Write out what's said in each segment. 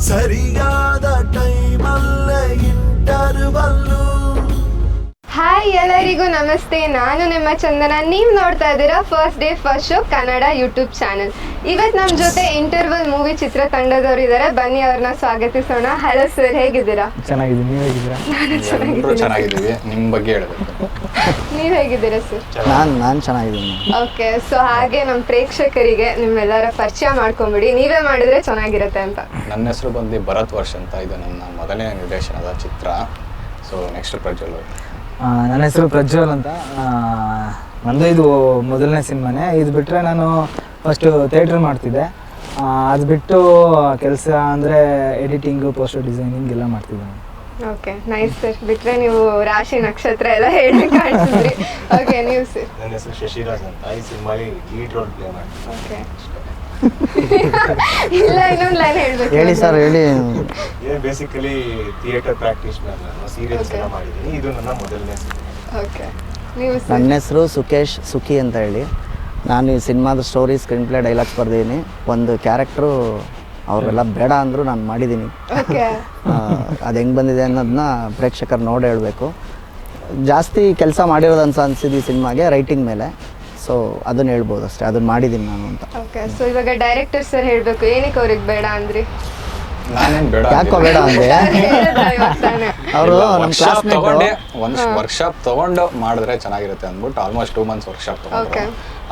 சரியா ಹಾಯ್ ಎಲ್ಲರಿಗೂ ನಮಸ್ತೆ. ನಾನು ನಿಮ್ಮ ಚಂದನ. ನೀವು ನೋಡ್ತಾ ಇದ್ದೀರಾ first day first show Kannada YouTube channel ಇವತ್ತು ನಮ್ಮ ಜೊತೆ ಇಂಟರ್ವಲ್ ಮೂವಿ ಚಿತ್ರತಂಡದವರು ಇದ್ದಾರೆ ಬನ್ನಿ ಅವ್ರನ್ನ ಸ್ವಾಗತಿಸೋಣ. ಹಲೋ ಸರ್ ಹೇಗಿದ್ದೀರಾ? ಚೆನ್ನಾಗಿದ್ದೀನಿ. ನೀವು ಹೇಗಿದ್ದೀರಾ? ಚೆನ್ನಾಗಿದ್ದೀವಿ. ನಿಮ್ಮ ಬಗ್ಗೆ ಹೇಳಬೇಕು. ನೀವು ಹೇಗಿದ್ದೀರಾ ಸರ್ ನಾನು ನಾನು ಚೆನ್ನಾಗಿದ್ದೀನಿ. ಓಕೆ ಸೊ ಹಾಗೆ ನಮ್ಮ ಪ್ರೇಕ್ಷಕರಿಗೆ ನಿಮ್ಮೆಲ್ಲರ ಪರಿಚಯ ಮಾಡ್ಕೊಂಬಿಡಿ. ನೀವೇ ಮಾಡಿದ್ರೆ ಚೆನ್ನಾಗಿರುತ್ತೆ ಅಂತ. ನನ್ನ ಹೆಸರು ಬಂದು ಭರತ್ ವರ್ಷ ಅಂತ. ಇದು ನನ್ನ ಮೊದಲನೇ ನಿರ್ದೇಶನದ ಚಿತ್ರ. ಸೊ ನೆಕ್ಸ್ಟ್ ಪ್ರಜ್ವಲ್ ಅವ್ರು. ಆ, ನನ್ನ ಹೆಸರು ಪ್ರಜ್ವಲ್ ಅಂತ. ಆ, ನಂದು ಇದು ಮೊದಲನೇ ಸಿನಿಮಾನೇ. ಇದು ಬಿಟ್ಟರೆ ನಾನು ಫಸ್ಟು ಥಿಯೇಟ್ರ್ ಮಾಡ್ತಿದ್ದೆ. ಆ, ಅದು ಬಿಟ್ಟು ಕೆಲಸ ಅಂದರೆ ಎಡಿಟಿಂಗು ಪೋಸ್ಟರ್ ಡಿಸೈನಿಂಗ್ ಎಲ್ಲ ಮಾಡ್ತಿದ್ದೆ ನಾನು. ಓಕೆ ನೈಸ್ ಸರ್ ಬಿಟ್ರೆ ನೀವು ರಾಶಿ ನಕ್ಷತ್ರ ಎಲ್ಲ ಹೇಳಿ ಕಾಣಿಸಿದ್ರಿ. ಓಕೆ ನೀವು ಸರ್ ನನ್ನ ಹೆಸರು ಶಶಿರಾಜ್ ಅಂತ. ಈ ಸಿನಿಮಾಗೆ ಲೀಡ್ ರೋಲ್ ಪ್ಲೇ ಮಾಡ್ತೀನಿ. ಓಕೆ ಇಲ್ಲ ಇನ್ನೊಂದು ಲೈನ್ ಹೇಳ್ಬೇಕು. ಹೇಳಿ ಸರ್ ಹೇಳಿ. ಏನು ಬೇಸಿಕಲಿ ಥಿಯೇಟರ್ ಪ್ರಾಕ್ಟೀಸ್ನರ್ ನಾನು ಸೀರಿಯಲ್ಸ್ ಎಲ್ಲ ಮಾಡಿದ್ದೀನಿ. ಇದು ನನ್ನ ಮೊದಲನೇ ಓಕೆ ನೀವು ಸರ್ ನನ್ನ ಹೆಸರು ಸುಕೇಶ್ ಸುಖಿ ಅಂತ ಹೇಳಿ. ನಾನು ಈ ಸಿನಿಮಾದ ಸ್ಟೋರಿ ಸ್ಕ್ರೀನ್ ಪ್ಲೇ ಡೈಲಾಗ್ಸ್ ಬರ್ದಿದ್ದೀನಿ. ಒಂದು ಕ್ಯಾರೆಕ್ಟ್ರು ಅವರೆಲ್ಲ ಬೇಡ ಅಂದರು ನಾನು ಮಾಡಿದ್ದೀನಿ. ಓಕೆ ಅದು ಹೆಂಗೆ ಬಂದಿದೆ ಅನ್ನೋದನ್ನ ಪ್ರೇಕ್ಷಕರು ನೋಡಿ ಹೇಳಬೇಕು. ಜಾಸ್ತಿ ಕೆಲಸ ಮಾಡಿರೋದು ಅನ್ಸ ಅನ್ಸಿದ್ದು ಈ ಸಿನಿಮಾಗೆ ರೈಟಿಂಗ್ ಮೇಲೆ. ಸೊ ಅದನ್ನ ಹೇಳ್ಬೋದು ಅಷ್ಟೇ. ಅದನ್ನು ಮಾಡಿದ್ದೀನಿ ನಾನು ಅಂತ. ಓಕೆ ಸೊ ಇವಾಗ ಡೈರೆಕ್ಟರ್ ಸರ್ ಹೇಳಬೇಕು. ಏನಕ್ಕೆ ಅವ್ರಿಗೆ ಬೇಡ ಅಂದ್ರಿ? ನಾನೇನ್ ಬೇಡ ಯಾಕೋ ಬೇಡ ಅಂದೆ? ಅವರು ನಮ್ಮ ಕ್ಲಾಸ್ ತಗೊಂಡೆ. ಒಂದು ವರ್ಕ್ಶಾಪ್ ತಗೊಂಡು ಮಾಡಿದ್ರೆ ಚೆನ್ನಾಗಿರುತ್ತೆ ಅಂದ್ಬಿಟ್ಟು ಆಲ್ಮೋಸ್ಟ್ ಟೂ ಮಂತ್ಸ್ ವರ್ಕ್ಶಾಪ್ ತಗೊಂಡ್ರು.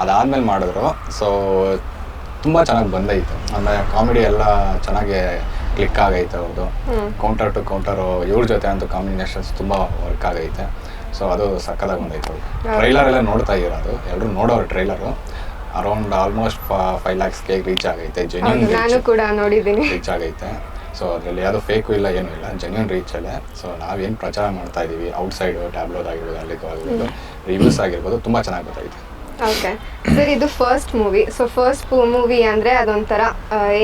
ಅದಾದ್ಮೇಲೆ ಮಾಡಿದ್ರು. ಸೊ ತುಂಬ ಚೆನ್ನಾಗಿ ಬಂದೈತೆ. ಅಂದ್ರೆ ಕಾಮಿಡಿ ಎಲ್ಲ ಚೆನ್ನಾಗಿ ಕ್ಲಿಕ್ ಆಗೈತೆ ಅವ್ರದ್ದು ಕೌಂಟರ್ ಟು ಕೌಂಟರ್ ಇವ್ರ ಜೊತೆ ಅಂತೂ ಕಾಂಬಿನೇಷನ್ಸ್ ತುಂಬ ವರ್ಕ್ ಆಗೈತೆ. ಸೊ ಅದು ಸಕ್ಕದಾಗ ಬಂದೈತೆ ಟ್ರೈಲರ್ ಎಲ್ಲ ನೋಡ್ತಾ ಇರೋದು ಎಲ್ಲರೂ ನೋಡೋರು ಟ್ರೈಲರು ಅರೌಂಡ್ ಆಲ್ಮೋಸ್ಟ್ ಫೈವ್ ಲ್ಯಾಕ್ಸ್ಗೆ ರೀಚ್ ಆಗೈತೆ. ಜೆನ್ಯೂನ್ ನಾನು ಕೂಡ ನೋಡಿದ್ದೀನಿ. ರೀಚ್ ಆಗೈತೆ. ಸೊ ಅದರಲ್ಲಿ ಯಾವುದೋ ಫೇಕು ಇಲ್ಲ ಏನೂ ಇಲ್ಲ. ಜೆನ್ಯೂನ್ ರೀಚಲ್ಲೇ ಸೊ ನಾವೇನು ಪ್ರಚಾರ ಮಾಡ್ತಾ ಇದ್ದೀವಿ ಔಟ್ಸೈಡು ಟ್ಯಾಬ್ಲೋದ್ ಆಗಿರ್ಬೋದು ಅಲ್ಲಿ ಆಗಿರ್ಬೋದು. ರಿವ್ಯೂಸ್ ಆಗಿರ್ಬೋದು ತುಂಬ ಚೆನ್ನಾಗಿ ಗೊತ್ತಾಗಿದೆ ಓಕೆ ಸರ್ ಇದು first movie so first movie ಅಂದರೆ ಅದೊಂಥರ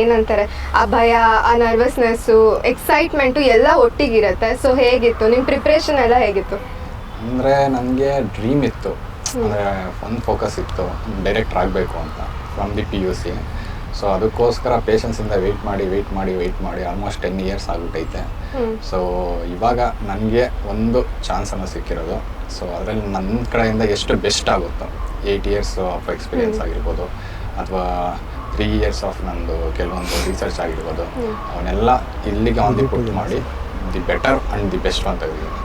ಏನಂತಾರೆ? ಆ ಭಯ ಆ ನರ್ವಸ್ನೆಸ್ಸು ಎಕ್ಸೈಟ್ಮೆಂಟು ಎಲ್ಲ ಒಟ್ಟಿಗಿರುತ್ತೆ. ಸೊ ಹೇಗಿತ್ತು? ನಿಮ್ಮ ಪ್ರಿಪ್ರೇಷನ್ ಎಲ್ಲ ಹೇಗಿತ್ತು? ಅಂದರೆ ನನಗೆ ಡ್ರೀಮ್ ಇತ್ತು. ಅಂದರೆ ಒಂದು ಫೋಕಸ್ ಇತ್ತು. ಡೈರೆಕ್ಟ್ರ್ ಆಗಬೇಕು ಅಂತ from the P U C so ಅದಕ್ಕೋಸ್ಕರ ಪೇಷನ್ಸಿಂದ ವೆಯ್ಟ್ ಮಾಡಿ ವೆಯ್ಟ್ ಮಾಡಿ ವೆಯ್ಟ್ ಮಾಡಿ ಆಲ್ಮೋಸ್ಟ್ ಟೆನ್ ಇಯರ್ಸ್ ಆಗ್ಬಿಟ್ಟೈತೆ ಸೊ ಇವಾಗ ನನಗೆ ಒಂದು ಚಾನ್ಸನ್ನು ಸಿಕ್ಕಿರೋದು. ಸೊ ಅದರಲ್ಲಿ ನನ್ನ ಕಡೆಯಿಂದ ಎಷ್ಟು ಬೆಸ್ಟ್ ಆಗುತ್ತೋ ಏಯ್ಟ್ ಇಯರ್ಸ್ ಆಫ್ ಎಕ್ಸ್ಪೀರಿಯನ್ಸ್ ಆಗಿರ್ಬೋದು ಅಥವಾ ತ್ರೀ ಇಯರ್ಸ್ ಆಫ್ ನಂದು ಕೆಲವೊಂದು ರಿಸರ್ಚ್ ಆಗಿರ್ಬೋದು ಅವನ್ನೆಲ್ಲ ಇಲ್ಲಿಗೆ ಆನ್ ದಿ ಪುಟ್ ಮಾಡಿ the better and the best ಅಂತ ಇದ್ದೀನಿ.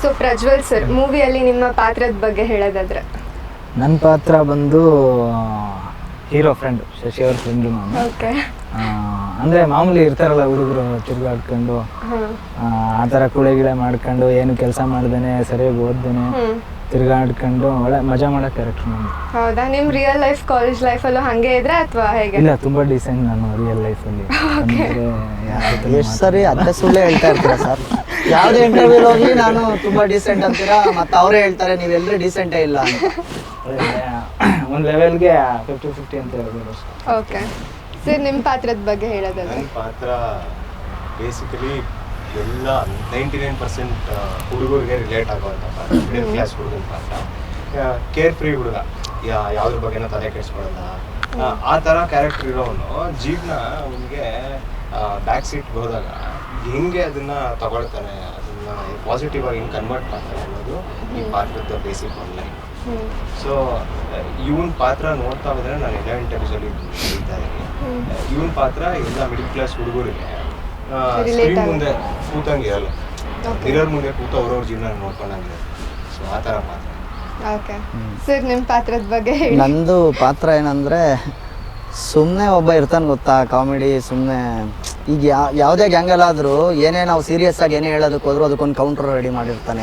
ಸೊ ಪ್ರಜ್ವಲ್ ಸರ್ ಮೂವಿಯಲ್ಲಿ ನಿಮ್ಮ ಪಾತ್ರದ ಬಗ್ಗೆ ಹೇಳೋದಾದ್ರೆ. ನನ್ನ ಪಾತ್ರ ಬಂದು ಹೀರೋ ಫ್ರೆಂಡ್ ಶಶಿ ಅವ್ರ ಫ್ರೆಂಡು ನಾನು. ಓಕೆ ಅಂದ್ರೆ ಮಾಮೂಲಿ ಇರ್ತಾರಲ್ಲ ಹುಡುಗರು ತಿರುಗಾಡ್ಕೊಂಡು. ಆ ತರ ಥರ ಕುಳೆ ಗಿಳೆ ಮಾಡ್ಕೊಂಡು ಏನು ಕೆಲಸ ಮಾಡ್ದೇನೆ ಸರಿಯಾಗಿ ಓದ್ದೇನೆ ತಿರುಗಾಡ್ಕೊಂಡು ಒಳ್ಳೆ ಮಜಾ ಮಾಡೋ ಕ್ಯಾರೆಕ್ಟರ್ ನಾನು. ಹೌದಾ? ನಿಮ್ಮ ರಿಯಲ್ ಲೈಫ್ ಕಾಲೇಜ್ ಲೈಫಲ್ಲೂ ಹಾಗೆ ಇದ್ರೆ ಅಥವಾ ಹೇಗೆ? ಇಲ್ಲ ತುಂಬಾ ಡಿಸೆಂಟ್ ನಾನು ರಿಯಲ್ ಲೈಫಲ್ಲಿ ಎಷ್ಟು ಸರಿ ಅದೇ ಸುಳ್ಳೇ ಹೇಳ್ತಾ ಇರ್ತೀರಾ ಸರ್ ಯಾವುದೇ ಇಂಟರ್ವ್ಯೂ ಹೋಗಿ ನಾನು ತುಂಬಾ ಡೀಸೆಂಟ್ ಅಂತೀರಾ? ಮತ್ತೆ ಅವರೇ ಹೇಳ್ತಾರೆ ನೀವೆಲ್ಲರೂ ಡೀಸೆಂಟೇ ಇಲ್ಲ ಅಂತ. ಒಂದು ಲೆವೆಲ್ಗೆ ಫಿಫ್ಟಿ ಫಿಫ್ಟಿ ಅಂತ ಹೇಳ್ಬೋದು ಓಕೆ. ಸರ್ ನಿಮ್ಮ ಪಾತ್ರದ ಬಗ್ಗೆ ಹೇಳೋದಾದ್ರೆ? ನನ್ನ ಪಾತ್ರ ಬೇಸಿಕಲಿ ಎಲ್ಲ ನೈಂಟಿ ನೈನ್ ಪರ್ಸೆಂಟ್ ಹುಡುಗರಿಗೆ ರಿಲೇಟ್ ಆಗುವಂಥ ಪಾತ್ರ. ಮಿಡಲ್ ಕ್ಲಾಸ್ ಹುಡುಗನ ಪಾತ್ರ. ಕೇರ್ ಫ್ರೀ ಹುಡುಗ. ಯಾ ಯಾವ್ದ್ರ ಬಗ್ಗೆನೂ ತಲೆ ಕೆಡಿಸ್ಕೊಳ್ಳಲ್ಲ ಆ, ಥರ ಕ್ಯಾರೆಕ್ಟರ್ ಇರೋನು ಜೀವನ ಅವನಿಗೆ ಬ್ಯಾಕ್ ಸೀಟ್ ಹೋದಾಗ ಹೆಂಗೆ ಅದನ್ನ ತಗೊಳ್ತಾನೆ ಅದನ್ನ ಪಾಸಿಟಿವ್ ಆಗಿ ಹೆಂಗೆ ಕನ್ವರ್ಟ್ ಮಾಡ್ತಾನೆ ಅನ್ನೋದು ಈ ಪಾತ್ರದ ಬೇಸಿಕ್ ಆನ್ಲೈನ್ ಸೊ ಇವನ್ ಪಾತ್ರ ನೋಡ್ತಾ ಹೋದ್ರೆ ನಾನು ಎಲ್ಲ ಇಂಟರ್ವ್ಯೂಸಲ್ಲಿ ಹೇಳ್ತಾ ಇದ್ದೀನಿ. ಇವನ್ ಪಾತ್ರ ಎಲ್ಲ ಮಿಡಿಲ್ ಕ್ಲಾಸ್ ಹುಡುಗರಿಗೆ ಸ್ಕ್ರೀನ್ ಮುಂದೆ ಕೂತಂಗೆ ಇರಲ್ಲ. ಮಿರರ್ ಮುಂದೆ ಕೂತು ಅವ್ರವ್ರ ಜೀವನ ನೋಡ್ಕೊಂಡಂಗೆ. ಸೊ ಆ ಥರ ಪಾತ್ರ. ಓಕೆ ಸರ್ ನಿಮ್ಮ ಪಾತ್ರದ ಬಗ್ಗೆ ನಂದು ಪಾತ್ರ ಏನಂದ್ರೆ ಸುಮ್ಮನೆ ಒಬ್ಬ ಇರ್ತಾನೆ ಗೊತ್ತಾ ಕಾಮಿಡಿ ಸುಮ್ಮನೆ ಈಗ ಯಾ ಯಾವುದೇ ಗ್ಯಾಂಗಲ್ಲಾದರೂ ಏನೇ ನಾವು ಸೀರಿಯಸ್ ಆಗಿ ಏನೇ ಹೇಳೋದಕ್ಕೆ ಹೋದ್ರು ಅದಕ್ಕೊಂದು ಕೌಂಟರ್ ರೆಡಿ ಮಾಡಿರ್ತಾನೆ.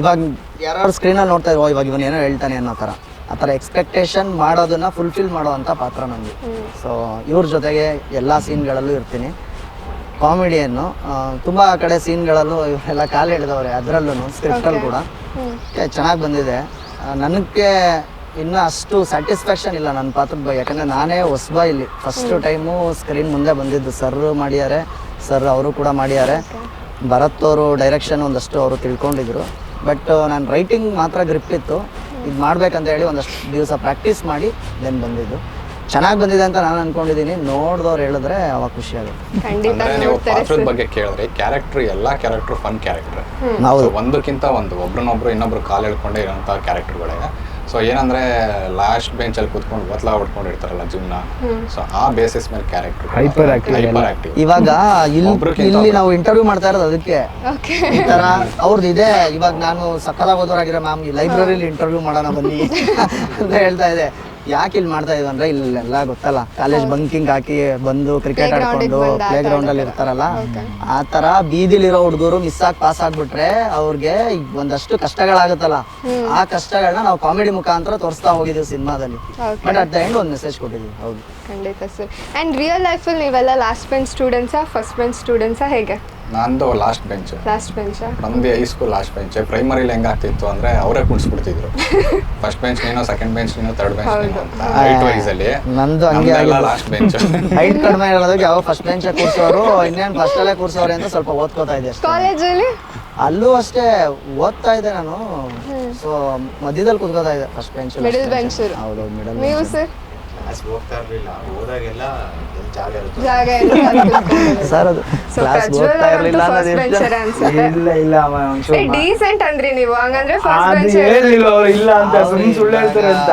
ಇವಾಗ ಯಾರು ಸ್ಕ್ರೀನಲ್ಲಿ ನೋಡ್ತಾ ಇರೋ ಇವಾಗ ಇವನು ಏನೋ ಹೇಳ್ತಾನೆ ಅನ್ನೋ ಥರ ಆ ಥರ ಎಕ್ಸ್ಪೆಕ್ಟೇಷನ್ ಮಾಡೋದನ್ನ ಫುಲ್ಫಿಲ್ ಮಾಡೋವಂಥ ಪಾತ್ರ ನನಗೆ ಸೊ ಇವ್ರ ಜೊತೆಗೆ ಎಲ್ಲ ಸೀನ್ಗಳಲ್ಲೂ ಇರ್ತೀನಿ. ಕಾಮಿಡಿಯನ್ನು ತುಂಬ ಕಡೆ ಸೀನ್ಗಳಲ್ಲೂ ಇವರೆಲ್ಲ ಕಾಲು ಹಿಡಿದವ್ರೆ ಅದರಲ್ಲೂ ಸ್ಕ್ರಿಪ್ಟಲ್ಲಿ ಕೂಡ. ಚೆನ್ನಾಗಿ ಬಂದಿದೆ. ನನಗೆ ಇನ್ನೂ ಅಷ್ಟು ಸ್ಯಾಟಿಸ್ಫ್ಯಾಕ್ಷನ್ ಇಲ್ಲ ನನ್ನ ಪಾತ್ರದ ಬಗ್ಗೆ. ಯಾಕಂದರೆ ನಾನೇ ಹೊಸಬ ಇಲ್ಲಿ. ಫಸ್ಟ್ ಟೈಮು ಸ್ಕ್ರೀನ್ ಮುಂದೆ ಬಂದಿದ್ದು ಸರ್ ಮಾಡ್ಯಾರೆ ಸರ್ ಅವರು ಕೂಡ ಮಾಡ್ಯಾರೆ ಭರತ್ ಅವರು ಡೈರೆಕ್ಷನ್ ಒಂದಷ್ಟು ಅವರು ತಿಳ್ಕೊಂಡಿದ್ರು. ಬಟ್ ನಾನು ರೈಟಿಂಗ್ ಮಾತ್ರ ಗ್ರಿಪ್ ಇತ್ತು. ಇದು ಮಾಡ್ಬೇಕಂತ ಹೇಳಿ ಒಂದಷ್ಟು ದಿವಸ ಪ್ರಾಕ್ಟೀಸ್ ಮಾಡಿ ದೆನ್ ಬಂದಿದ್ದು. ಚೆನ್ನಾಗಿ ಬಂದಿದೆ ಅಂತ ನಾನು ಅನ್ಕೊಂಡಿದ್ದೀನಿ ನೋಡಿದವ್ರು ಹೇಳಿದ್ರೆ ಅವಾಗ ಖುಷಿ ಆಗುತ್ತೆ. ನೀವು ಪಾತ್ರದ ಬಗ್ಗೆ ಕೇಳಿದ್ರೆ ಕ್ಯಾರೆಕ್ಟರ್ ಎಲ್ಲಾ ಕ್ಯಾರೆಕ್ಟರ್ ಫನ್ ಕ್ಯಾರೆಕ್ಟರ್ ಹೌದು. ಒಂದಕ್ಕಿಂತ ಒಂದು ಒಬ್ರನ್ನೊಬ್ರು ಇನ್ನೊಬ್ರು ಕಾಲ್ ಎಳ್ಕೊಂಡೇ ಇರೋಂಥ ಕ್ಯಾರೆಕ್ಟರ್ಗಳೇ ಸೊ ಏನಂದ್ರೆ ಲಾಸ್ಟ್ ಬೆಂಚಲ್ಲಿ ಕೂತ್ಕೊಂಡು ಬತ್ಲ ಹೊಡ್ಕೊಂಡಿರ್ತಾರಲ್ಲ ಜಿಮ್ನ ಸೊ ಆ ಬೇಸಿಸ್ ಮೇಲೆ ಕ್ಯಾರೆಕ್ಟರ್ ಹೈಪರ್ ಆಕ್ಟಿವ್ ಇವಾಗ ಇಲ್ಲಿ ಇಲ್ಲಿ ನಾವು ಇಂಟರ್ವ್ಯೂ ಮಾಡ್ತಾ ಇರೋದು ಅದಕ್ಕೆ. ಈ ತರ ಅವ್ರದ್ದು ಇದೆ. ಇವಾಗ ನಾನು ಸಕಲ ಓದೋರಾಗಿರೋ ಮ್ಯಾಮ್ ಲೈಬ್ರರಿಲಿ ಇಂಟರ್ವ್ಯೂ ಮಾಡೋಣ ಬನ್ನಿ ಅಂತ ಹೇಳ್ತಾ ಇದೆ. ಯಾಕೆ ಇಲ್ಲಿ ಮಾಡ್ತಾ ಇದೀವಿ ಅಂದ್ರೆ ಇಲ್ಲೆಲ್ಲ ಗೊತ್ತಲ್ಲ. ಕಾಲೇಜ್ ಬಂಕಿಂಗ್ ಹಾಕಿ ಬಂದು ಕ್ರಿಕೆಟ್ ಆಡ್ಕೊಂಡು ಪ್ಲೇ ಗ್ರೌಂಡ್ ಅಲ್ಲಿ ಇರ್ತಾರಲ್ಲ. ಆ ತರ ಬೀದಿಲಿರೋ ಹುಡುಗರು ಮಿಸ್ ಆಗಿ ಪಾಸ್ ಆಗ್ಬಿಟ್ರೆ ಅವ್ರಿಗೆ ಒಂದಷ್ಟು ಕಷ್ಟಗಳಾಗುತ್ತಲ್ಲ. ಆ ಕಷ್ಟಗಳನ್ನ ನಾವು ಕಾಮಿಡಿ ಮುಖಾಂತರ ತೋರಿಸ್ತಾ ಹೋಗಿದ್ದೀವಿ ಸಿನಿಮಾದಲ್ಲಿ. ಬಟ್ ಅಟ್ ದ ಎಂಡ್ ಒಂದು ಮೆಸೇಜ್ ಕೊಟ್ಟಿದ್ದೀವಿ. ಹೌದು. ಖಂಡಿತ ಸರ್. ಅಂಡ್ ರಿಯಲ್ ಲೈಫಲ್ಲಿ ನೀವೆಲ್ಲ ಲಾಸ್ಟ್ ಬೆಂಚ್ ಸ್ಟೂಡೆಂಟ್ಸಾ ಫಸ್ಟ್ ಬೆಂಚ್ ಸ್ಟೂಡೆಂಟ್ಸಾ ಹೇಗೆ? ನಂದು ಲಾಸ್ಟ್ ಬೆಂಚ್ ಲಾಸ್ಟ್ ಬೆಂಚ್ ನಮ್ದು ಹೈಸ್ಕೂಲ್ ಲಾಸ್ಟ್ ಬೆಂಚ್ ಪ್ರೈಮರಿಲಿ ಹೆಂಗಾಗ್ತಿತ್ತು ಅಂದ್ರೆ ಅವರೇ ಕುಣಿಸ್ಬಿಡ್ತಿದ್ರು ಫಸ್ಟ್ ಬೆಂಚ್ ನೀನು ಸೆಕೆಂಡ್ ಬೆಂಚ್ ನೀನು ಥರ್ಡ್ ಬೆಂಚ್ ನೀನು ಅಂತ ಹೈಟ್ ವೈಸ್ ಅಲ್ಲಿ. ನಂದು ಹಂಗೆ ಆಗಿದ್ದು. ಲಾಸ್ಟ್ ಬೆಂಚ್ ಹೈಟ್ ಕಡಿಮೆ ಇರೋದಕ್ಕೆ ಯಾವ ಫಸ್ಟ್ ಬೆಂಚ್ ಕೂರ್ಸೋರು ಇನ್ನೇನು ಫಸ್ಟ್ ಅಲ್ಲೇ ಕೂರ್ಸೋರು ಅಂತ ಸ್ವಲ್ಪ ಓದ್ಕೋತಾ ಇದ್ದೆ ಅಷ್ಟೇ. ಕಾಲೇಜಲ್ಲಿ ಅಲ್ಲೂ? ಅಷ್ಟೇ ಓದ್ತಾ ಇದ್ದೆ ನಾನು. ಸೊ ಮಧ್ಯದಲ್ಲಿ ಕೂತ್ಕೋತಾ ಇದ್ದೆ ಫಸ್ಟ್ ಬೆಂಚ್ Middle bench ಅವ್ರು. ಹೌದು ಮಿಡಲ್ ನೀವು ಸರ್ ಕ್ಲಾಸ್ ಹೋಗ್ತಾ ಇರ್ಲಿಲ್ಲ. ಹೋದಾಗೆಲ್ಲ ಜಾಗ ಇರುತ್ತೆ. ಜಾಗ ಎಲ್ಲ ಸರ್ ಅದು ಕ್ಲಾಸ್ casual ಇರಲಿಲ್ಲ first bencher ಅನ್ಸುತ್ತೆ. ಇಲ್ಲ ಇಲ್ಲ ಅವ ಒಂಚೂರು ಡೀಸೆಂಟ್ ಅಂದ್ರಿ ನೀವು. ಹಂಗಂದ್ರೆ ಫಸ್ಟ್ ಅದು ಬೆಂಚ್ ಹೇಳಿಲ್ಲ ಅವ್ರು ಇಲ್ಲ ಅಂತ ಸುಮ್ಮನೆ ಸುಳ್ಳು ಹೇಳ್ತಾರೆ ಅಂತ.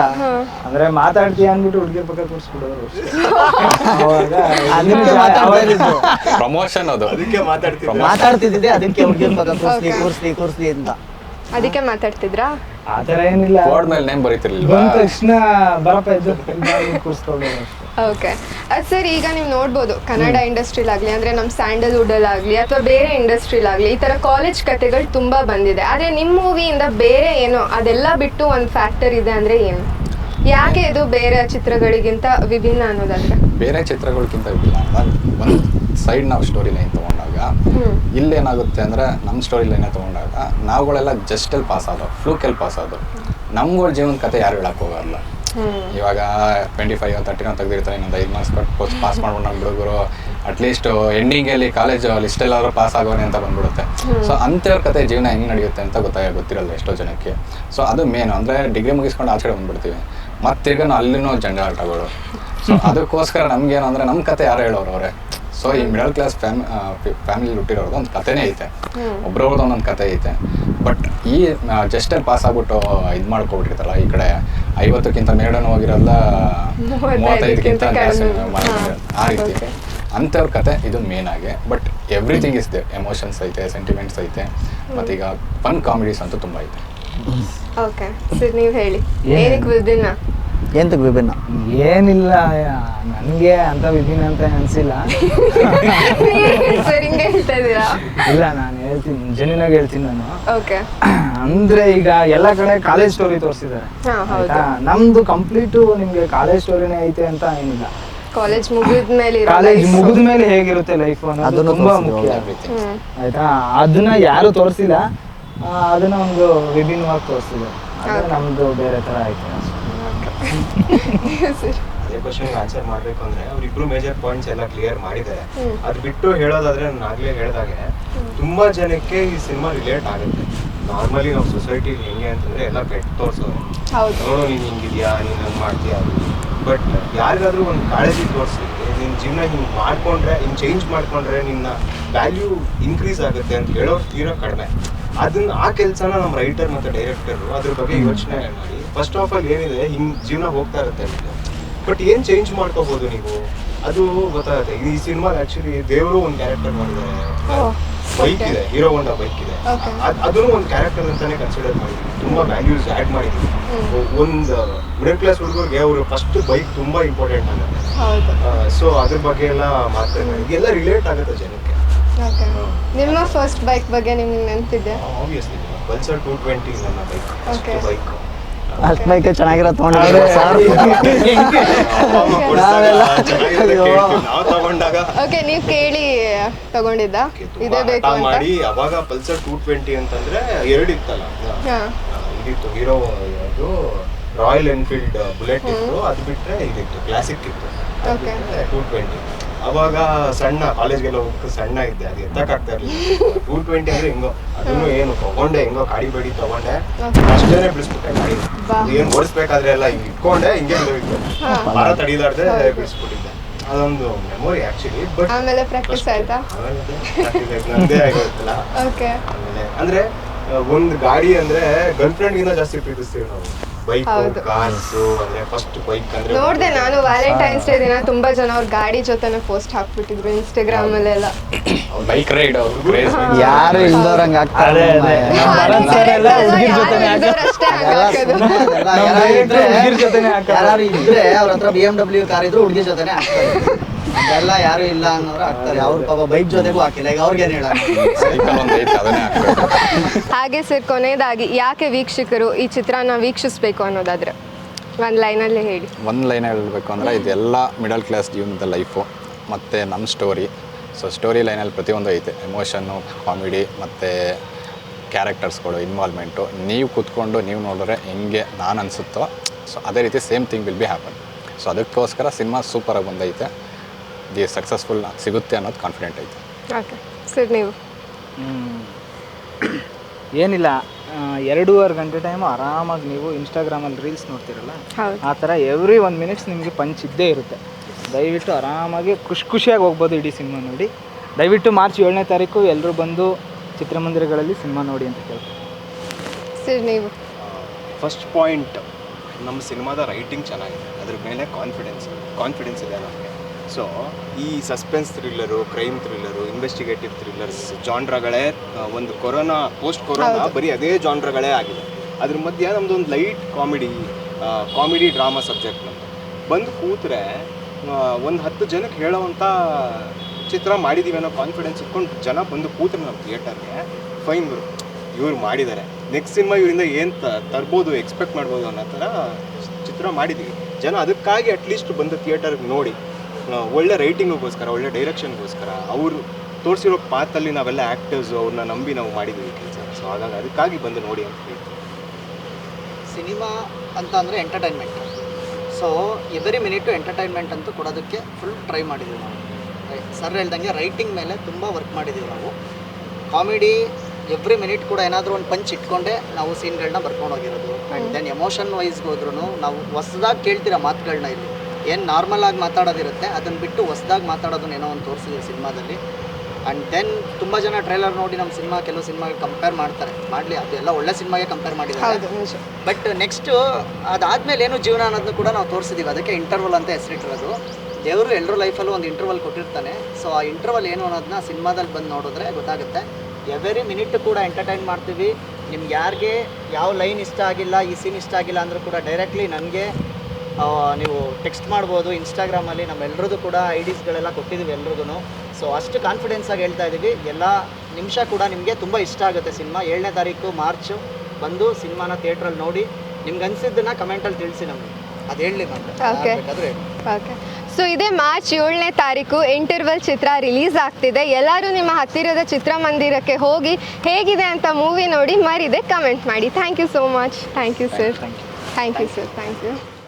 ಅಂದ್ರೆ ಮಾತಾಡ್ತೀಯ ಅಂದ್ಬಿಟ್ಟು ಹುಡುಗಿರ್ ಪಕ್ಕ ಕೂರಿಸ್ಬಿಡೋರು ಅವಾಗ ಅದಕ್ಕೆ ಮಾತಾಡ್ತಾ ಪ್ರಮೋಷನ್ ಅದು. ಅದಕ್ಕೆ ಮಾತಾಡ್ತಿದ್ದೆ ಮಾತಾಡ್ತಿದ್ದೆ ಅದಕ್ಕೆ ಹುಡುಗಿನ ಪಕ್ಕ ಕೂರ್ಸ್ಲಿ Okay. ಕೂರ್ಸ್ಲಿ ಕೂರ್ಸ್ಲಿ ಅಂತ. ಅದಕ್ಕೆ ಮಾತಾಡ್ತಿದ್ರಾ? ಆತರ ಏನಿಲ್ಲ. ಬೋರ್ಡ್ ಮೇಲೆ ನೇಮ್ ಬರೀತಿರ್ಲಿಲ್ವಾ? ಬಂದ ತಕ್ಷಣ ಬರಪ್ಪ ಎದ್ದು ಅಷ್ಟೇ. ಓಕೆ ಸರ್ ಈಗ ನೀವು ನೋಡ್ಬೋದು ಕನ್ನಡ ಇಂಡಸ್ಟ್ರಿಲಾಗಲಿ ಅಂದರೆ ನಮ್ಮ ಸ್ಯಾಂಡಲ್ವುಡಲ್ಲಾಗಲಿ ಅಥವಾ ಬೇರೆ ಇಂಡಸ್ಟ್ರಿಲಾಗಲಿ ಈ ಥರ ಕಾಲೇಜ್ ಕತೆಗಳು ತುಂಬಾ ಬಂದಿದೆ. ಆದ್ರೆ ನಿಮ್ಮ ಮೂವಿಯಿಂದ ಬೇರೆ ಏನೋ ಅದೆಲ್ಲ ಬಿಟ್ಟು ಒಂದು ಫ್ಯಾಕ್ಟರ್ ಇದೆ ಅಂದ್ರೆ ಏನು? ಯಾಕೆ ಇದು ಬೇರೆ ಚಿತ್ರಗಳಿಗಿಂತ ವಿಭಿನ್ನ ಅನ್ನೋದಾದ್ರೆ? ಬೇರೆ ಚಿತ್ರಗಳಿಗಿಂತ ವಿಭಿನ್ನ? ಒಂದು ಸೈಡ್ ನಾವು ಸ್ಟೋರಿ ಲೈನ್ ತಗೊಂಡಾಗ ಇಲ್ಲೇನಾಗುತ್ತೆ ಅಂದ್ರೆ ನಮ್ಮ ಸ್ಟೋರಿ ಲೈನ್ ತಗೊಂಡಾಗ ನಾವುಗಳೆಲ್ಲ ಜಸ್ಟ್ ಅಲ್ಲಿ ಪಾಸ್ ಆದವು ಫ್ಲೂಕಲ್ಲಿ ಪಾಸ್ ಆದವು. ನಮ್ಗಳ ಜೀವನ ಕತೆ ಯಾರು ಹೇಳಕ್ ಹೋಗಲ್ಲ. ಇವಾಗ ಟ್ವೆಂಟಿ ಫೈವ್ ತರ್ಟಿನೋ ತೆಗೆದಿರ್ತಾರೆ ಇನ್ನೊಂದು ಐದು ಮಾರ್ಕ್ಸ್ ಕೊಟ್ಟು ಪಾಸ್ ಮಾಡ್ಬಿಟ್ಟು ನಮ್ಮ ಹುಡುಗರು. ಅಟ್ಲೀಸ್ಟ್ ಎಂಡಿಂಗಲ್ಲಿ ಕಾಲೇಜ್ ಲಿಸ್ಟಲ್ಲಾದ್ರೂ ಪಾಸ್ ಆಗೋನೆ ಅಂತ ಬಂದ್ಬಿಡುತ್ತೆ. ಸೊ ಅಂಥವ್ರ ಕತೆ ಜೀವನ ಹೆಂಗೆ ನಡೆಯುತ್ತೆ ಅಂತ ಗೊತ್ತಾಗ ಗೊತ್ತಿರಲ್ಲ ಎಷ್ಟೋ ಜನಕ್ಕೆ. ಸೊ ಅದು ಮೇನ್ ಅಂದರೆ ಡಿಗ್ರಿ ಮುಗಿಸ್ಕೊಂಡು ಆಚೆ ಬಂದ್ಬಿಡ್ತೀವಿ. ಮತ್ತೆ ತಿರ್ಗಾ ಅಲ್ಲಿನೂ ಆಟಗಳು. ಸೊ ಅದಕ್ಕೋಸ್ಕರ ನಮ್ಗೇನಂದ್ರೆ ಅಂದರೆ ನಮ್ಮ ಕತೆ ಯಾರು ಹೇಳೋರು ಅವರೇ? ಸೊ ಈ ಮಿಡಲ್ ಕ್ಲಾಸ್ ಫ್ಯಾಮ್ ಫ್ಯಾಮಿಲಿ ಹುಟ್ಟಿರೋದು ಒಂದು ಕತೆನೇ ಐತೆ. ಒಬ್ರವ್ರದ್ದು ಒಂದೊಂದು ಕತೆ ಐತೆ. ಬಟ್ ಈ ಜಸ್ಟಲ್ಲಿ ಪಾಸ್ ಆಗ್ಬಿಟ್ಟು ಇದು ಮಾಡ್ಕೊಬಿಟ್ಟಿರ್ತಲ್ಲ ಈ ಕಡೆ ಐವತ್ತಕ್ಕಿಂತ ಮೇಡನ್ ಹೋಗಿರಲ್ಲ ಮೂವತ್ತೈದಕ್ಕಿಂತ ಆ ರೀತಿ. ಅಂಥವ್ರ ಕತೆ ಇದು ಮೇನ್ ಆಗಿ. But everything is the emotions ಐತೆ ಸೆಂಟಿಮೆಂಟ್ಸ್ ಐತೆ. ಮತ್ತೀಗ ಫನ್ ಕಾಮಿಡೀಸ್ ಅಂತೂ ತುಂಬ ಐತೆ. ಓಕೆ ಸರ್ ನೀವು ಹೇಳಿ. ಏನ್? ಏನಕ್ಕೆ ವಿಭಿನ್ನ? ಎಂತಕ್ಕೆ ವಿಭಿನ್ನ? ಏನಿಲ್ಲ ನನಗೆ ಅಂತ ವಿಭಿನ್ನ ಅಂತ ಅನ್ಸಿಲ್ಲ. ಸರ್ ಹಿಂಗೆ ಹೇಳ್ತಾ ಇದ್ದೀರಾ? ಇಲ್ಲ ನಾನು ಹೇಳ್ತೀನಿ ಜೆನ್ಯೂನಾಗಿ ಹೇಳ್ತೀನಿ ನಾನು. ಓಕೆ. ಅಂದ್ರೆ ಈಗ ಎಲ್ಲ ಕಡೆ ಕಾಲೇಜ್ ಸ್ಟೋರಿ ತೋರಿಸಿದ್ದಾರೆ. ಹೌದು. ನಮ್ದು ಕಂಪ್ಲೀಟು ನಿಮ್ಗೆ ಕಾಲೇಜ್ ಸ್ಟೋರಿನೇ ಐತೆ ಅಂತ ಏನಿಲ್ಲ. ಕಾಲೇಜ್ ಮುಗಿದ ಮೇಲೆ ಕಾಲೇಜ್. ಮುಗಿದ ಮೇಲೆ ಹೇಗಿರುತ್ತೆ ಲೈಫ್ ಅನ್ನೋದು ತುಂಬಾ ಮುಖ್ಯ. ಆಯ್ತಾ? ಅದನ್ನ ಯಾರು ತೋರಿಸಿಲ್ಲ. ಅದನ್ನ ಒಂದು ವಿಭಿನ್ನವಾಗಿ ತೋರಿಸಿದೆ. ಅದು ನಮ್ದು ಬೇರೆ ತರ ಆಯ್ತು. ಅದೇ ಕ್ವಶನ್ ಆನ್ಸರ್ ಮಾಡ್ಬೇಕು ಅಂದ್ರೆ ಅವ್ರಿಬ್ರು ಮೇಜರ್ ಪಾಯಿಂಟ್ಸ್ ಎಲ್ಲ ಕ್ಲಿಯರ್ ಮಾಡಿದ್ದಾರೆ. ಅದ್ ಬಿಟ್ಟು ಹೇಳೋದಾದ್ರೆ ನಾನು ಆಗ್ಲೇ ಹೇಳ್ದಾಗೆ ತುಂಬಾ ಜನಕ್ಕೆ ಈ ಸಿನಿಮಾ ರಿಲೇಟ್ ಆಗುತ್ತೆ. ನಾರ್ಮಲಿ ನಾವು ಸೊಸೈಟಿ ಹೆಂಗೆ ಅಂತಂದ್ರೆ ಎಲ್ಲ ಕೆಟ್ಟ ತೋರ್ಸೋದು ಹೌದು. ನೋಡು ನೀನು ಹಿಂಗಿದ್ಯಾ? ನೀನು ಹಂಗ್ ಮಾಡ್ತೀಯಾ? ಬಟ್ ಯಾರಿಗಾದ್ರೂ ಒಂದು ಕಾಳಜಿ ತೋರಿಸಿ ನಿನ್ನ ಜೀವನ ಹಿಂಗೆ ಮಾಡ್ಕೊಂಡ್ರೆ ಹಿಂಗೆ ಚೇಂಜ್ ಮಾಡ್ಕೊಂಡ್ರೆ ನಿನ್ನ ವ್ಯಾಲ್ಯೂ ಇನ್ಕ್ರೀಸ್ ಆಗುತ್ತೆ ಅಂತ ಹೇಳೋ ತೀರಾ ಕಡಿಮೆ. ಅದನ್ನ ಆ ಕೆಲಸನ ನಮ್ಮ ರೈಟರ್ ಮತ್ತು ಡೈರೆಕ್ಟರ್ ಅದ್ರ ಬಗ್ಗೆ ಯೋಚನೆ ಮಾಡಿ. ಫಸ್ಟ್ ಆಫ್ ಆಲ್ ಏನಿದೆ ಹಿಂಗ್ ಜೀವನ ಹೋಗ್ತಾ ಇರುತ್ತೆ ಬಟ್ ಏನ್ ಚೇಂಜ್ ಮಾಡ್ಕೋಬಹುದು ನೀವು? ಅದು ಗೊತ್ತಾಗುತ್ತೆ. ಈ ಸಿನಿಮಾ ಆಕ್ಚುಲಿ ದೇವರು ಒಂದು ಕ್ಯಾರೆಕ್ಟರ್ ಮಾಡಿದ್ದಾರೆ. ಬೈಕ್ ಇದೆ ಹೀರೋ ಹೋಂಡಾ ಬೈಕ್ ಇದೆ. ಅದನ್ನು ಒಂದು ಕ್ಯಾರೆಕ್ಟರ್ ಅಂತಾನೆ ಕನ್ಸಿಡರ್ ಮಾಡಿದ್ವಿ ತುಂಬಾ ವ್ಯಾಲ್ಯೂಸ್ ಆಡ್ ಮಾಡಿದ್ವಿ ಒಂದು ಮಿಡಲ್ ಕ್ಲಾಸ್ ಹುಡುಗರಿಗೆ ಅವರು ಫಸ್ಟ್ ಬೈಕ್ ತುಂಬಾ ಇಂಪಾರ್ಟೆಂಟ್ ಆಗುತ್ತೆ. ಸೊ ಅದ್ರ ಬಗ್ಗೆ ಎಲ್ಲ ಮಾತಾಡ್ತಾರೆ. ಇದೆಲ್ಲ ರಿಲೇಟ್ ಆಗುತ್ತೆ ಜನಕ್ಕೆ. ಓಕೆ ನಿಮ್ಮ ಫಸ್ಟ್ ಬೈಕ್ ಬಗ್ಗೆ ನಿಮ್ಗೆ ನೆನಪಿದೆ? ಆಬ್ವಿಯಸ್ಲಿ ಪಲ್ಸರ್ ಟೂ ಟ್ವೆಂಟಿ ನನ್ನ ಬೈಕ್ ಓಕೆ ಬೈಕ್ ಅಷ್ಟು ಬೈಕೆ ಚೆನ್ನಾಗಿರೋ ಅಯ್ಯೋ. ನಾವು ತಗೊಂಡಾಗ ಓಕೆ ನೀವು ಕೇಳಿ ತಗೊಂಡಿದ್ದ? ಇದೇ ಬೇಕು ಅಂತ? ಮಾಡಿ ಅವಾಗ ಪಲ್ಸರ್ ಟೂ ಟ್ವೆಂಟಿ ಅಂತಂದ್ರೆ ಎರಡು ಇತ್ತಲ್ಲ. ಇದಿತ್ತು ಹೀರೋ ಅದು ರಾಯಲ್ ಎನ್ಫೀಲ್ಡ್ ಬುಲೆಟ್ ಇತ್ತು. ಅದು ಬಿಟ್ಟರೆ ಇದಿತ್ತು. ಕ್ಲಾಸಿಕ್ ಇತ್ತು. ಟೂ ಟ್ವೆಂಟಿ ಅವಾಗ ಸಣ್ಣ ಕಾಲೇಜ್ಗೆಲ್ಲ ಹೋಗಕ್ಕೆ ಸಣ್ಣ ಇದ್ದೆ. ಅದು ಎತ್ತಕ್ಕಾಗ್ತಾ ಇರಲಿಲ್ಲ. ಟೂ ಟ್ವೆಂಟಿ ಅಂದ್ರೆ ಹಿಂಗೋ ಅದನ್ನು ಏನು ತಗೊಂಡೆ ಹಿಂಗೋ ಗಾಡಿ ಬಡಿ ತಗೊಂಡೆ. ಅಷ್ಟೇನೆ ಬಿಡಿಸ್ಬಿಟ್ಟೆ ಗಾಡಿ. ಏನ್ ಓಡಿಸ್ಬೇಕಾದ್ರೆ ಎಲ್ಲ ಹಿಂಗೆ ಇಟ್ಕೊಂಡೆ ಹಿಂಗೆ ಮರ ಭಾರ ತಡಿಲಾರ್ದೆ ಬಿಡಿಸ್ಬಿಟ್ಟಿದ್ದೆ. ಅದೊಂದು ಮೆಮೊರಿ ಆಕ್ಚುಲಿ ಬಟ್ ಆಮೇಲೆ ಪ್ರಾಕ್ಟೀಸ್ ಆಯ್ತಾ? ನಂದೇ ಆಗಿರುತ್ತಲ್ಲ ಓಕೆ ಆಮೇಲೆ ಅಂದ್ರೆ ಒಂದು ಒಂದ್ ಗಾಡಿ ಅಂದ್ರೆ ಗರ್ಲ್ ಫ್ರೆಂಡ್ ಗಿಂತ ಜಾಸ್ತಿ ಪ್ರೀತಿಸ್ತೀವಿ ನಾವು. ಬೈಕ್ ಹೌದು. ಕಾರ್ಸ್ ಅಂದ್ರೆ ಫಸ್ಟ್ ಬೈಕ್ ಅಂದ್ರೆ ನೋಡ್ದೆ ನಾನು ವ್ಯಾಲೆಂಟೈನ್ಸ್ ಡೇ ದಿನ ತುಂಬಾ ಜನ ಅವ್ರ ಗಾಡಿ ಜೊತೆನೆ ಪೋಸ್ಟ್ ಹಾಕ್ಬಿಟ್ಟಿದ್ರು ಇನ್ಸ್ಟಾಗ್ರಾಮ್ ಅಲ್ಲೆಲ್ಲ ಬೈಕ್ ರೈಡ್ ಅವ್ರು ಕ್ರೇಜ್ ಯಾರು ಇಲ್ದವ್ರಂಗ ಅದೇ, ಅದೇ. ನಮ್ಮ ಭರತ್ sir ಎಲ್ಲ ಹುಡ್ಗಿರ್ ಜೊತೆನೆ ಹಾಕೋದು. ಅಷ್ಟೇ ಹಾಕೋದು ಹುಡ್ಗಿರ್ ಜೊತೆನೆ ಹಾಕೋದು. ಯಾರು ಇದ್ರೆ ಅವ್ರ ಹತ್ರ ಬಿ ಎಂ ಡಬ್ಲ್ಯೂ ಕಾರ್ ಇದ್ರು ಹುಡುಗಿ ಜೊತೆನೆ ಹಾಕ್ತಾರೆ ಅದೆಲ್ಲ ಯಾರು ಇಲ್ಲ ಅನ್ನೋರು ಹಾಕ್ತಾರೆ. ಅವ್ರ ಪಾಪ ಬೈಕ್ ಜೊತೆಗೂ ಹಾಕಿಲ್ಲ. ಈಗ ಅವ್ರಿಗೆ ಹಾಗೆ ಸರ್ ಕೊನೆಯದಾಗಿ ಯಾಕೆ ವೀಕ್ಷಕರು ಈ ಚಿತ್ರನ ವೀಕ್ಷಿಸಬೇಕು ಅನ್ನೋದಾದ್ರೆ? ಒಂದ್ ಲೈನಲ್ಲಿ ಹೇಳಿ. ಒಂದು ಲೈನ್ ಹೇಳಬೇಕು ಅಂದರೆ ಇದೆಲ್ಲ ಮಿಡಲ್ ಕ್ಲಾಸ್ ಜೀವನದ ಲೈಫು ಮತ್ತು ನಮ್ಮ ಸ್ಟೋರಿ ಸೊ ಸ್ಟೋರಿ ಲೈನಲ್ಲಿ ಪ್ರತಿಯೊಂದು ಐತೆ. ಎಮೋಷನ್ನು ಕಾಮಿಡಿ ಮತ್ತು ಕ್ಯಾರೆಕ್ಟರ್ಸ್ಗಳು ಇನ್ವಾಲ್ವ್ಮೆಂಟು ನೀವು ಕೂತ್ಕೊಂಡು ನೀವು ನೋಡಿದ್ರೆ ಹೆಂಗೆ ನಾನು ಅನಿಸುತ್ತೋ ಸೊ ಅದೇ ರೀತಿ same thing will be happen so ಅದಕ್ಕೋಸ್ಕರ ಸಿನಿಮಾ ಸೂಪರಾಗಿ ಬಂದೈತೆ ದಿ ಸಕ್ಸಸ್ಫುಲ್ ಸಿಗುತ್ತೆ ಅನ್ನೋದು ಕಾನ್ಫಿಡೆಂಟ್ ಐತೆ. ಓಕೆ ಸರ್ ನೀವು. ಏನಿಲ್ಲ ಎರಡೂವರೆ ಗಂಟೆ ಟೈಮು ಆರಾಮಾಗಿ ನೀವು ಇನ್ಸ್ಟಾಗ್ರಾಮಲ್ಲಿ ರೀಲ್ಸ್ ನೋಡ್ತಿರಲ್ಲ ಹೌದು. ಆ ಥರ ಎವ್ರಿ ಒನ್ ಮಿನಿಟ್ಸ್ ನಿಮಗೆ ಪಂಚ್ ಇದ್ದೇ ಇರುತ್ತೆ. ದಯವಿಟ್ಟು ಆರಾಮಾಗಿ ಖುಷಿ ಖುಷಿಯಾಗಿ ಹೋಗ್ಬೋದು ಇಡೀ ಸಿನಿಮಾ ನೋಡಿ. ದಯವಿಟ್ಟು ಮಾರ್ಚ್ ಏಳನೇ ತಾರೀಕು ಎಲ್ಲರೂ ಬಂದು ಚಿತ್ರಮಂದಿರಗಳಲ್ಲಿ ಸಿನಿಮಾ ನೋಡಿ ಅಂತ ಕೇಳ್ತೀನಿ. ಸರ್ ನೀವು. ಫಸ್ಟ್ ಪಾಯಿಂಟ್ ನಮ್ಮ ಸಿನಿಮಾದ ರೈಟಿಂಗ್ ಚೆನ್ನಾಗಿದೆ. ಅದ್ರ ಮೇಲೆ ಕಾನ್ಫಿಡೆನ್ಸ್ ಕಾನ್ಫಿಡೆನ್ಸ್ ಇದೆ ನಮಗೆ. ಸೊ ಈ suspense thriller crime thriller investigative thrillers ಜಾನ್ರಗಳೇ ಒಂದು ಕೊರೋನಾ ಪೋಸ್ಟ್ ಕೊರೋನಾ ಬರೀ ಅದೇ ಜಾನ್ರಗಳೇ ಆಗಿದೆ. ಅದ್ರ ಮಧ್ಯೆ ನಮ್ದು ಒಂದು light comedy comedy drama subject ನಮ್ಮದು ಬಂದು ಕೂತ್ರೆ ಒಂದು ಹತ್ತು ಜನಕ್ಕೆ ಹೇಳೋವಂಥ ಚಿತ್ರ ಮಾಡಿದ್ದೀವಿ ಅನ್ನೋ ಕಾನ್ಫಿಡೆನ್ಸ್ ಇಟ್ಕೊಂಡು ಜನ ಬಂದು ಕೂತ್ರೆ ನಮ್ಮ ಥಿಯೇಟರ್ಗೆ ಫೈನ್ ಗುರು. ಇವ್ರು ಮಾಡಿದ್ದಾರೆ ನೆಕ್ಸ್ಟ್ ಸಿನಿಮಾ ಇವರಿಂದ ಏನು ತರ್ಬೋದು ಎಕ್ಸ್ಪೆಕ್ಟ್ ಮಾಡ್ಬೋದು ಅನ್ನೋ ಥರ ಚಿತ್ರ ಮಾಡಿದ್ದೀವಿ ಜನ ಅದಕ್ಕಾಗಿ ಅಟ್ಲೀಸ್ಟ್ ಬಂದು ಥಿಯೇಟರ್ಗೆ ನೋಡಿ. ಒಳ್ಳೆ ರೈಟಿಂಗಿಗೋಸ್ಕರ ಒಳ್ಳೆ ಡೈರೆಕ್ಷನ್ಗೋಸ್ಕರ ಅವರು ತೋರಿಸಿರೋ ಪಾತಲ್ಲಿ ನಾವೆಲ್ಲ ಆ್ಯಕ್ಟರ್ಸು ಅವ್ರನ್ನ ನಂಬಿ ನಾವು ಮಾಡಿದ್ವಿ ಕೆಲಸ. ಸೊ ಹಾಗಾಗಿ ಅದಕ್ಕಾಗಿ ಬಂದು ನೋಡಿ ಅಂತ ಹೇಳ್ತೀನಿ. ಸಿನಿಮಾ ಅಂತ ಅಂದರೆ entertainment so every minute entertainment ಅಂತೂ ಕೊಡೋದಕ್ಕೆ ಫುಲ್ ಟ್ರೈ ಮಾಡಿದ್ದೀವಿ ನಾವು. ಸರ್ ಹೇಳ್ದಂಗೆ ರೈಟಿಂಗ್ ಮೇಲೆ ತುಂಬ ವರ್ಕ್ ಮಾಡಿದ್ದೀವಿ ನಾವು. ಕಾಮಿಡಿ ಎವ್ರಿ ಮಿನಿಟ್ ಕೂಡ ಏನಾದರೂ ಒಂದು ಪಂಚ್ ಇಟ್ಕೊಂಡೆ ನಾವು ಸೀನ್ಗಳನ್ನ ಬರ್ಕೊಂಡು ಹೋಗಿರೋದು. ಆ್ಯಂಡ್ ದೆನ್ ಎಮೋಷನ್ ವೈಸ್ಗೆ ಹೋದ್ರೂ ನಾವು ಹೊಸದಾಗಿ ಕೇಳ್ತಿರೋ ಮಾತುಗಳನ್ನ ಇಲ್ಲಿ. ಏನು ನಾರ್ಮಲ್ ಆಗಿ ಮಾತಾಡೋದಿರುತ್ತೆ ಅದನ್ನು ಬಿಟ್ಟು ಹೊಸ್ದಾಗಿ ಮಾತಾಡೋದನ್ನ ಏನೋ ಒಂದು ತೋರಿಸಿದ್ರು ಸಿನಿಮಾದಲ್ಲಿ. ಆ್ಯಂಡ್ ದೆನ್ ತುಂಬ ಜನ ಟ್ರೈಲರ್ ನೋಡಿ ನಮ್ಮ ಸಿನಿಮಾ ಕೆಲವು ಸಿನಿಮಾಗೆ ಕಂಪೇರ್ ಮಾಡ್ತಾರೆ. ಮಾಡಲಿ ಅದೆಲ್ಲ ಒಳ್ಳೆ ಸಿನಿಮಾಗೆ ಕಂಪೇರ್ ಮಾಡಿದ್ದಾರೆ. ಬಟ್ ನೆಕ್ಸ್ಟು ಅದಾದಮೇಲೆ ಏನು ಜೀವನ ಅನ್ನೋದನ್ನು ಕೂಡ ನಾವು ತೋರಿಸಿದ್ದೀವಿ ಅದಕ್ಕೆ ಇಂಟರ್ವಲ್ ಅಂತ ಹೆಸರಿಟ್ಟಿರೋದು. ದೇವರು ಎಲ್ಲರೂ ಲೈಫಲ್ಲೂ ಒಂದು ಇಂಟರ್ವಲ್ ಕೊಟ್ಟಿರ್ತಾನೆ. ಸೊ ಆ ಇಂಟರ್ವಲ್ ಏನು ಅನ್ನೋದನ್ನ ಸಿನಿಮಾದಲ್ಲಿ ಬಂದು ನೋಡಿದ್ರೆ ಗೊತ್ತಾಗುತ್ತೆ. ಎವ್ರಿ ಮಿನಿಟ್ ಕೂಡ ಎಂಟರ್ಟೈನ್ ಮಾಡ್ತೀವಿ. ನಿಮ್ಗೆ ಯಾರಿಗೆ ಯಾವ ಲೈನ್ ಇಷ್ಟ ಆಗಿಲ್ಲ ಈ ಸೀನ್ ಇಷ್ಟ ಆಗಿಲ್ಲ ಅಂದರೂ ಕೂಡ ಡೈರೆಕ್ಟ್ಲಿ ನನಗೆ ನೀವು ಟೆಕ್ಸ್ಟ್ ಮಾಡ್ಬೋದು ಇನ್ಸ್ಟಾಗ್ರಾಮಲ್ಲಿ ನಮ್ಮೆಲ್ಲರದ್ದು ಕೂಡ ಐ ಡಿಸ್ಗಳೆಲ್ಲ ಕೊಟ್ಟಿದ್ದೀವಿ ಎಲ್ರಿಗೂ ಸೊ ಅಷ್ಟು ಕಾನ್ಫಿಡೆನ್ಸ್ ಆಗಿ ಹೇಳ್ತಾ ಇದ್ದೀವಿ. ಎಲ್ಲ ನಿಮಿಷ ಕೂಡ ನಿಮಗೆ ತುಂಬ ಇಷ್ಟ ಆಗುತ್ತೆ ಸಿನಿಮಾ. ಏಳನೇ ತಾರೀಕು ಮಾರ್ಚು ಬಂದು ಸಿನಿಮಾನ ಥಿಯೇಟ್ರಲ್ಲಿ ನೋಡಿ ನಿಮ್ಗೆ ಅನಿಸಿದ್ದನ್ನ ಕಮೆಂಟಲ್ಲಿ ತಿಳಿಸಿ ನಮಗೆ. ಅದು ಹೇಳಿ. ಓಕೆ. ಓಕೆ ಸೊ ಇದೇ ಮಾರ್ಚ್ ಏಳನೇ ತಾರೀಕು ಇಂಟರ್ವಲ್ ಚಿತ್ರ ರಿಲೀಸ್ ಆಗ್ತಿದೆ. ಎಲ್ಲರೂ ನಿಮ್ಮ ಹತ್ತಿರದ ಚಿತ್ರಮಂದಿರಕ್ಕೆ ಹೋಗಿ ಹೇಗಿದೆ ಅಂತ ಮೂವಿ ನೋಡಿ ಮರಿದೆ ಕಮೆಂಟ್ ಮಾಡಿ. Thank you so much thank you sir thank you sir thank you